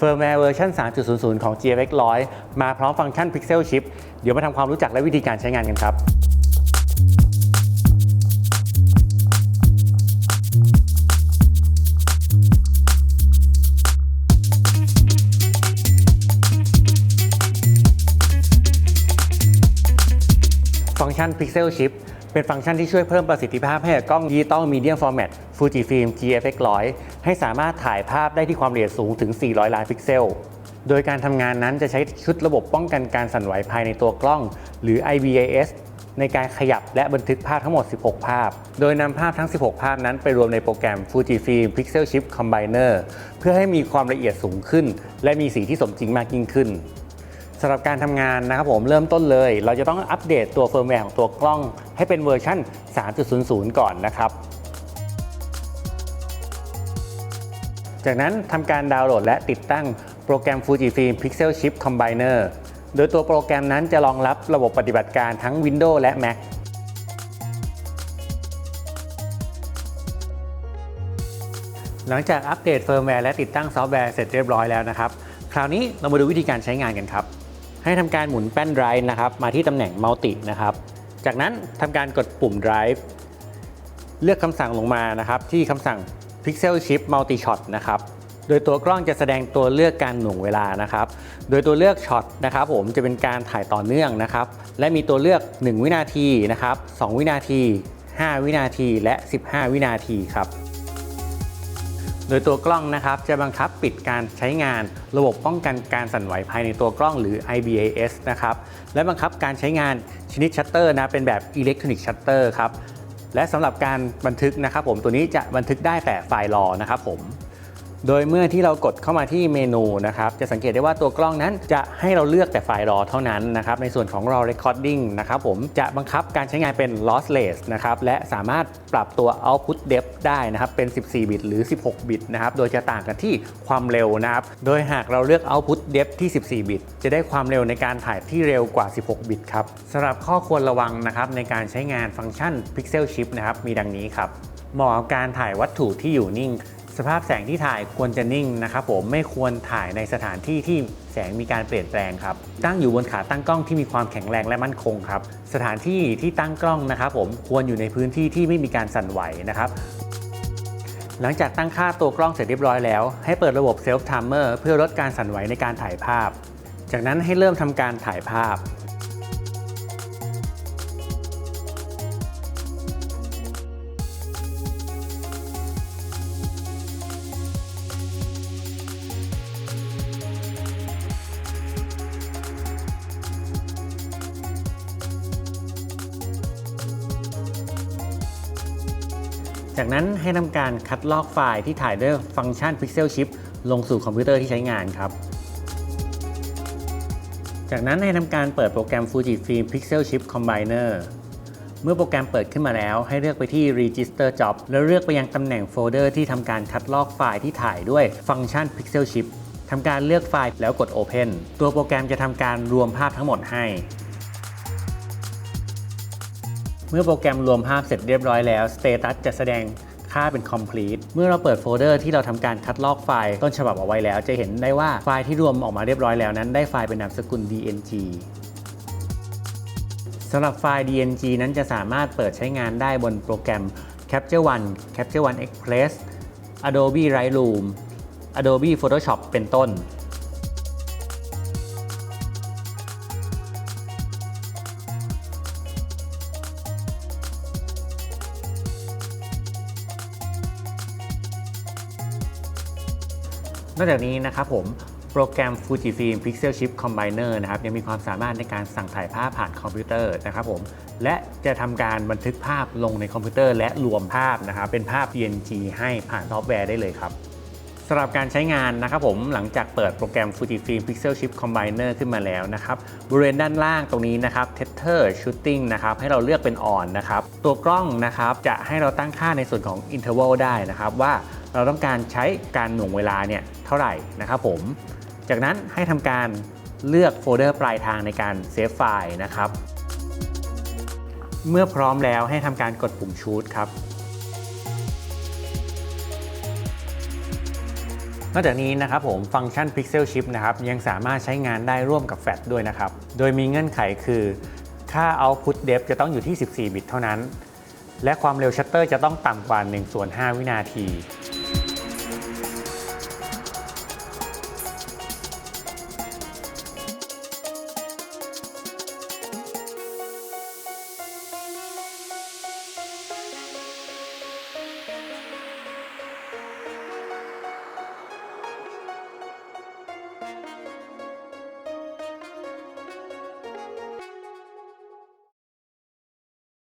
Firmware เวอร์ชัน3.00 ของ GFX 100 มาพร้อมฟังก์ชัน Pixel Chip เดี๋ยวมาทำความรู้จักและวิธีการใช้งานกันครับฟังก์ชัน Pixel Chip เป็นฟังก์ชันที่ช่วยเพิ่มประสิทธิภาพให้กับกล้อง Digital Medium Format Fujifilm GFX 100 ให้สามารถถ่ายภาพได้ที่ความละเอียดสูงถึง 400 ล้านพิกเซล โดยการทำงานนั้นจะใช้ชุดระบบป้องกันการสั่นไหวภายในตัวกล้อง หรือ IBAS ในการขยับและบันทึกภาพทั้งหมด 16 ภาพ โดยนำภาพทั้ง 16 ภาพนั้นไปรวมในโปรแกรม Fujifilm Pixel Chip Combiner เพื่อให้มีความละเอียดสูงขึ้น และมีสีที่สมจริงมากยิ่งขึ้นสำหรับการทำงานนะครับผมเริ่มต้นเลย เราจะต้องอัปเดตตัวเฟิร์มแวร์ของตัวกล้อง ให้เป็นเวอร์ชัน3.00 ก่อนนะครับ จากนั้นทำการดาวน์โหลดและติดตั้งโปรแกรม Fujifilm Pixel Chip Combiner โดยตัวโปรแกรมนั้นจะรองรับระบบปฏิบัติการทั้ง Windows และ Mac หลังจากอัปเดตเฟิร์มแวร์และติดตั้งซอฟต์แวร์เสร็จเรียบร้อยแล้วนะครับ คราวนี้เรามาดูวิธีการใช้งานกันครับ ให้ทำการหมุนแป้น Drive นะครับ มาที่ตำแหน่ง Multi นะครับ จากนั้นทำการกดปุ่ม Drive เลือกคำสั่งลงมานะครับ ที่คำสั่ง Pixel Chip Multi Shot นะครับ โดยตัวกล้องจะแสดงตัวเลือกการหน่วงเวลานะครับ โดยตัวเลือกช็อตนะครับผมจะเป็นการถ่ายต่อเนื่องนะครับ และมีตัวเลือก 1 วินาทีนะครับ 2 วินาที 5 วินาที และ 15 วินาทีครับ โดยตัวกล้องนะครับจะบังคับปิดการใช้งาน ระบบป้องกันการสั่นไหวภายในตัวกล้องหรือ IBAS นะครับและบังคับการใช้งานชนิดชัตเตอร์นะเป็นแบบอิเล็กทรอนิกส์ชัตเตอร์ครับและสำหรับการบันทึกนะครับผมตัวนี้จะบันทึกได้แต่ไฟล์รอนะครับผม โดยเมื่อที่เรากดเข้ามาที่เมนูนะครับ จะสังเกตได้ว่าตัวกล้องนั้นจะให้เราเลือกแต่ไฟล์รอเท่านั้นนะครับ ในส่วนของ raw recording นะครับผมจะบังคับการใช้งานเป็น lossless นะครับ และสามารถปรับตัว output depth ได้นะครับ เป็น 14 บิตหรือ 16 บิตนะครับ โดยจะต่างกันที่ความเร็วนะครับ โดยหากเราเลือก output depth ที่ 14 บิต จะได้ความเร็วในการถ่ายที่เร็วกว่า 16 บิตครับสำหรับข้อควรระวังนะครับในการใช้งานฟังก์ชัน pixel chip นะครับ มีดังนี้ครับเหมาะกับการถ่ายวัตถุที่อยู่นิ่ง สภาพแสงที่ถ่ายควรจะนิ่งนะครับผมไม่ควรถ่ายในสถานที่ที่แสงมีการเปลี่ยนแปลงครับ ตั้งอยู่บนขาตั้งกล้องที่มีความแข็งแรงและมั่นคงครับ สถานที่ที่ตั้งกล้องนะครับผมควรอยู่ในพื้นที่ที่ไม่มีการสั่นไหวนะครับหลังจากตั้งค่าตัวกล้องเสร็จเรียบร้อยแล้ว ให้เปิดระบบ Self Timer เพื่อลดการสั่นไหวในการถ่ายภาพ จากนั้นให้เริ่มทำการถ่ายภาพ จากนั้นให้ทำการคัดลอกไฟล์ที่ถ่ายด้วยฟังก์ชัน Pixel Chip ลงสู่คอมพิวเตอร์ที่ใช้งานครับ จากนั้นให้ทำการเปิดโปรแกรม Fujifilm Pixel Chip Combiner เมื่อโปรแกรมเปิดขึ้นมาแล้ว ให้เลือกไปที่ Register Job แล้วเลือกไปยังตำแหน่งโฟลเดอร์ที่ทำการคัดลอกไฟล์ที่ถ่ายด้วยฟังก์ชัน Pixel Chip ทำการเลือกไฟล์แล้วกด Open ตัวโปรแกรมจะทำการรวมภาพทั้งหมดให้ มื่อโปรแกรมรวมภาพเสร็จเรียบร้อยแล้ว Status จะแสดงค่าเป็น complete เมื่อเราเปิดโฟลเดอร์ที่เราทำการคัดลอกไฟล์ต้นฉบับเอาไว้แล้ว จะเห็นได้ว่าไฟล์ที่รวมออกมาเรียบร้อยแล้วนั้นได้ไฟล์เป็นนามสกุล dng สำหรับไฟล์ dng นั้นจะสามารถเปิดใช้งานได้บนโปรแกรม Capture One Capture One Express Adobe Lightroom Adobe Photoshop เป็นต้น นอกจากนี้นะครับผมโปรแกรม Fujifilm Pixel Chip Combiner นะครับยังมีความสามารถในการสั่งถ่ายภาพผ่านคอมพิวเตอร์นะครับผมและจะทำการบันทึกภาพลงในคอมพิวเตอร์และรวมภาพนะครับเป็นภาพ PNG ให้ผ่านซอฟต์แวร์ได้เลยครับสำหรับการใช้งานนะครับผมหลังจากเปิดโปรแกรม Fujifilm Pixel Chip Combiner ขึ้นมาแล้วนะครับบริเวณด้านล่างตรงนี้นะครับ Tether Shooting นะครับให้เราเลือกเป็น On นะครับตัวกล้องนะครับจะให้เราตั้งค่าในส่วนของ Interval ได้นะครับว่า เราต้องการใช้การหน่วงเวลาเนี่ยเท่าไหร่นะครับผม จากนั้นให้ทำการเลือกโฟลเดอร์ปลายทางในการเซฟไฟล์นะครับ เมื่อพร้อมแล้วให้ทำการกดปุ่มชูดครับ นอกจากนี้นะครับผมฟังก์ชัน Pixel Chip นะครับยังสามารถใช้งานได้ร่วมกับแฟลชด้วยนะครับ โดยมีเงื่อนไขคือค่า Output Depth จะต้องอยู่ที่ 14 บิตเท่านั้น และความเร็วชัตเตอร์จะต้องต่ำกว่า1ส่วน5วินาที